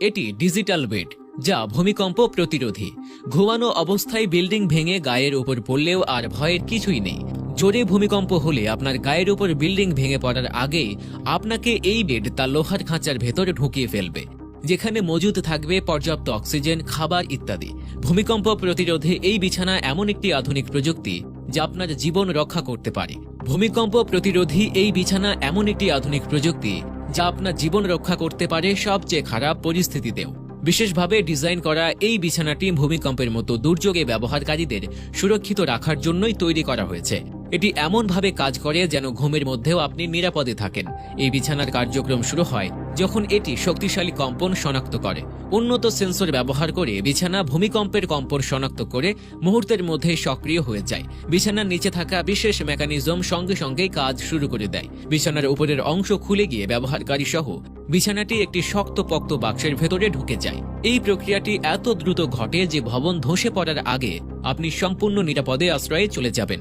এটি digital bed, যা ভূমিকম্প প্রতিরোধী। ঘুমানো অবস্থায় বিল্ডিং ভেঙে গায়ের উপর পড়লেও আর ভয়ের কিছুই নেই। জোরে ভূমিকম্প হলে আপনার গায়ের উপর বিল্ডিং ভেঙে পড়ার আগে আপনাকে এই বেড তার লোহার খাঁচার ভেতরে ঢুকিয়ে ফেলবে, যেখানে মজুদ থাকবে পর্যাপ্ত অক্সিজেন, খাবার ইত্যাদি। ভূমিকম্প প্রতিরোধে এই বিছানা এমন একটি আধুনিক প্রযুক্তি, যা আপনার জীবন রক্ষা করতে পারে। ভূমিকম্প প্রতিরোধী এই বিছানা এমন একটি আধুনিক প্রযুক্তি যা আপনার জীবন রক্ষা করতে পারে সবচেয়ে খারাপ পরিস্থিতিতেও। বিশেষভাবে ডিজাইন করা এই বিছানাটি ভূমিকম্পের মতো দুর্যোগে ব্যবহারকারীদের সুরক্ষিত রাখার জন্যই তৈরি করা হয়েছে। এটি এমনভাবে কাজ করে যেন ঘুমের মধ্যেও আপনি নিরাপদে থাকেন। এই বিছানার কার্যক্রম শুরু হয় যখন এটি শক্তিশালী কম্পন শনাক্ত করে। উন্নত সেন্সর ব্যবহার করে বিছানা ভূমিকম্পের কম্পন শনাক্ত করে মুহূর্তের মধ্যে সক্রিয় হয়ে যায়। বিছানার নিচে থাকা বিশেষ মেকানিজম সঙ্গে সঙ্গেই কাজ শুরু করে দেয়। বিছানার উপরের অংশ খুলে গিয়ে ব্যবহারকারী সহ বিছানাটি একটি শক্তপোক্ত বাক্সের ভেতরে ঢুকে যায়। এই প্রক্রিয়াটি এত দ্রুত ঘটে যে ভবন ধসে পড়ার আগে আপনি সম্পূর্ণ নিরাপদে আশ্রয়ে চলে যাবেন।